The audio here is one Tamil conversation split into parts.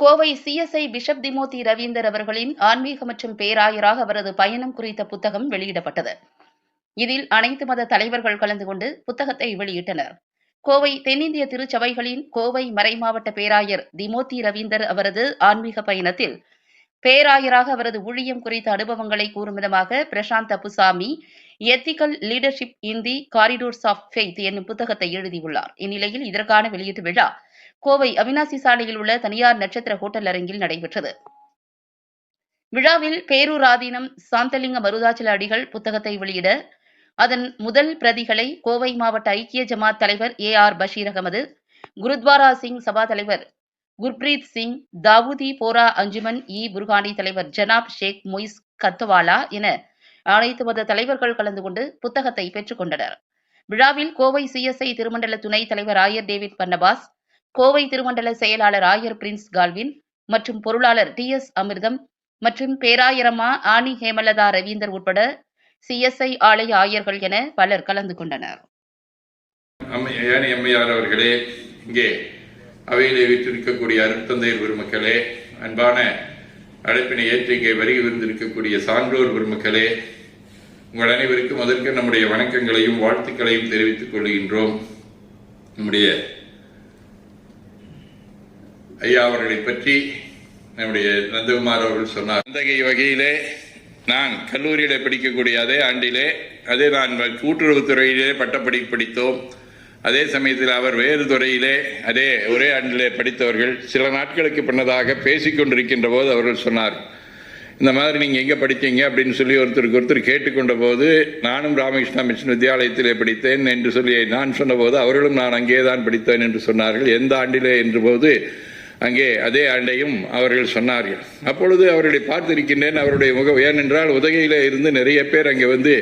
கோவை சிஎஸ்ஐ பிஷப் திமோதி ரவீந்தர் அவர்களின் ஆன்மீக மற்றும் பேராயராக அவரது பயணம் குறித்த புத்தகம் வெளியிடப்பட்டது. இதில் அனைத்து மத தலைவர்கள் கலந்து கொண்டு புத்தகத்தை வெளியிட்டனர். கோவை தென்னிந்திய திருச்சபைகளின் கோவை மறைமாவட்ட பேராயர் திமோதி ரவீந்தர் அவரது ஆன்மீக பயணத்தில் பேராயராக அவரது ஊழியம் குறித்த அனுபவங்களை கூறும் விதமாக Prasanth Appusamy ethical leadership in the corridors of faith என்னும் புத்தகத்தை எழுதியுள்ளார். இந்நிலையில் இதற்கான வெளியீட்டு விழா கோவை அவினாசி சாலையில் உள்ள தனியார் நட்சத்திர ஹோட்டல் அரங்கில் நடைபெற்றது. விழாவில் பேரூராதீனம் சாந்தலிங்க மருதாச்சல அடிகள் புத்தகத்தை வெளியிட அதன் முதல் பிரதிகளை கோவை மாவட்ட ஐக்கிய ஜமாத் தலைவர் ஏ ஆர் பஷீர் அகமது குருத்வாரா சிங் சபா தலைவர் குர்பிரீத் சிங் தாவூதி போரா அஞ்சுமன் இ. புர்கானி தலைவர் ஜனாப் ஷேக் மொய்ஸ் கத்தவாலா என அனைத்து மத தலைவர்கள் கலந்து கொண்டு புத்தகத்தை பெற்றுக்கொண்டனர் விழாவில் கோவை சிஎஸ்ஐ திருமண்டல துணைத் தலைவர் ஆயர் டேவிட் பன்னபாஸ் கோவை திருமண்டல செயலாளர் ஆயர் பிரின்ஸ் கால்வின் மற்றும் பொருளாளர் டி எஸ் அமிர்தம் மற்றும் பேராயரம்மா ஆனி ஹேமலதா ரவீந்தர் உட்பட சிஎஸ்ஐ ஆலய ஆயர்கள் என பலர் கலந்து கொண்டனர். அம்மை அம்மையார் அவர்களே இங்கே அவையிலே வீற்றிருக்கக்கூடிய அருட்தந்தையர் பெருமக்களே அன்பான அழைப்பினை ஏற்று இங்கே வருகை விருந்திருக்கக்கூடிய சான்றோர் பெருமக்களே உங்கள் அனைவருக்கும் அதற்கு நம்முடைய வணக்கங்களையும் வாழ்த்துக்களையும் தெரிவித்துக் கொள்கின்றோம். நம்முடைய ஐயா அவர்களை பற்றி நம்முடைய நந்தகுமார் அவர்கள் சொன்னார். அந்தகை வகையிலே நான் கல்லூரியிலே படிக்கக்கூடிய அதே ஆண்டிலே அதே நான் கூட்டுறவுத்துறையிலே பட்டப்படிப்பு படித்தோம். அதே சமயத்தில் அவர் வேறு துறையிலே அதே ஒரே ஆண்டிலே படித்தவர்கள் சில நாட்களுக்கு பின்னதாக பேசிக்கொண்டிருக்கின்ற போது அவர்கள் சொன்னார் இந்த மாதிரி நீங்கள் எங்கே படித்தீங்க அப்படின்னு சொல்லி ஒருத்தருக்கு ஒருத்தர் கேட்டுக்கொண்ட போது நானும் ராமகிருஷ்ணா மிஷன் வித்யாலயத்திலே படித்தேன் என்று சொல்லி நான் சொன்னபோது அவர்களும் நான் அங்கே தான் படித்தேன் என்று சொன்னார்கள். எந்த ஆண்டிலே என்ற போது அங்கே அதே ஆண்டையும் அவர்கள் சொன்னார்கள். அப்பொழுது அவர்களை பார்த்திருக்கின்றேன் அவருடைய முகம் ஏனென்றால் உதகையிலே இருந்து நிறைய பேர் அங்கே வந்து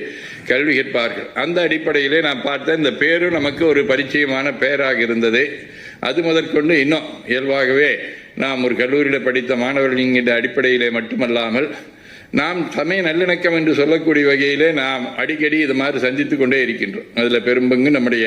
கல்வி கேட்பார்கள். அந்த அடிப்படையிலே நான் பார்த்தேன் இந்த பேரும் நமக்கு ஒரு பரிச்சயமான பெயராக இருந்தது. அது முதற்கொண்டு இன்னும் இயல்பாகவே நாம் ஒரு கல்லூரியில் படித்த மாணவர்கள் என்கின்ற அடிப்படையிலே மட்டுமல்லாமல் நாம் சமய நல்லிணக்கம் என்று சொல்லக்கூடிய வகையிலே நாம் அடிக்கடி இது மாதிரி சந்தித்து கொண்டே இருக்கின்றோம். அதில் பெரும்பங்கு நம்முடைய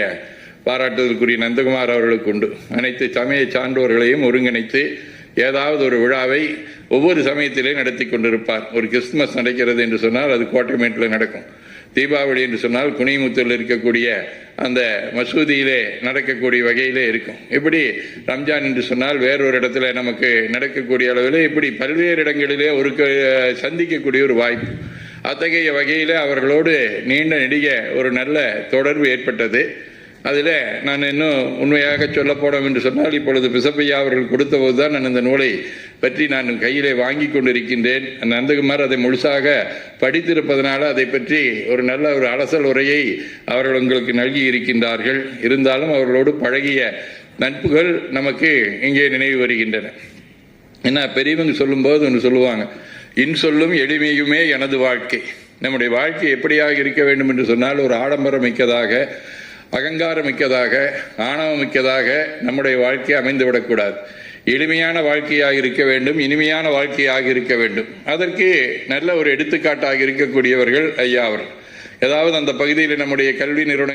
பாராட்டுதற்குரிய நந்தகுமார் அவர்களுக்கு உண்டு. அனைத்து சமய சான்றோர்களையும் ஒருங்கிணைத்து ஏதாவது ஒரு விழாவை ஒவ்வொரு சமயத்திலே நடத்தி கொண்டிருப்பார். ஒரு கிறிஸ்துமஸ் நடக்கிறது என்று சொன்னால் அது கோட்டைமேட்டில் நடக்கும். தீபாவளி என்று சொன்னால் குனிமுத்தில் இருக்கக்கூடிய அந்த மசூதியிலே நடக்கக்கூடிய வகையிலே இருக்கும். இப்படி ரம்ஜான் என்று சொன்னால் வேறொரு இடத்துல நமக்கு நடக்கக்கூடிய அளவில் இப்படி பல்வேறு இடங்களிலே ஒரு க- சந்திக்கக்கூடிய ஒரு வாய்ப்பு. அத்தகைய வகையில் அவர்களோடு நீண்ட நெடிய ஒரு நல்ல தொடர்பு ஏற்பட்டது. அதில் நான் இன்னும் உண்மையாக சொல்ல போனோம் என்று சொன்னால் இப்பொழுது பிசப்பையா அவர்கள் கொடுத்தபோது தான் நான் இந்த நூலை பற்றி நான் கையிலே வாங்கி கொண்டிருக்கின்றேன். நந்தகுமார் அதை முழுசாக படித்திருப்பதனால அதை பற்றி ஒரு நல்ல ஒரு அலசல் உரையை அவர்கள் உங்களுக்கு நல்கி இருக்கின்றார்கள். இருந்தாலும் அவர்களோடு பழகிய நட்புகள் நமக்கு இங்கே நினைவு வருகின்றன. என்ன பெரியவங்க சொல்லும்போது ஒன்று சொல்லுவாங்க இன் சொல்லும் எளிமையுமே எனது வாழ்க்கை. நம்முடைய வாழ்க்கை எப்படியாக இருக்க வேண்டும் என்று சொன்னால் ஒரு ஆடம்பரம் மிக்கதாக அகங்காரம் மிக்கதாக ஆணவம் மிக்கதாக நம்முடைய வாழ்க்கை அமைந்து விடக்கூடாது எளிமையான வாழ்க்கையாக இருக்க வேண்டும் இனிமையான வாழ்க்கையாக இருக்க வேண்டும். அதற்கு நல்ல ஒரு எடுத்துக்காட்டாக இருக்கக்கூடியவர்கள் ஐயா அவர் ஏதாவது அந்த பகுதியில் நம்முடைய கல்வி நிறுவனம்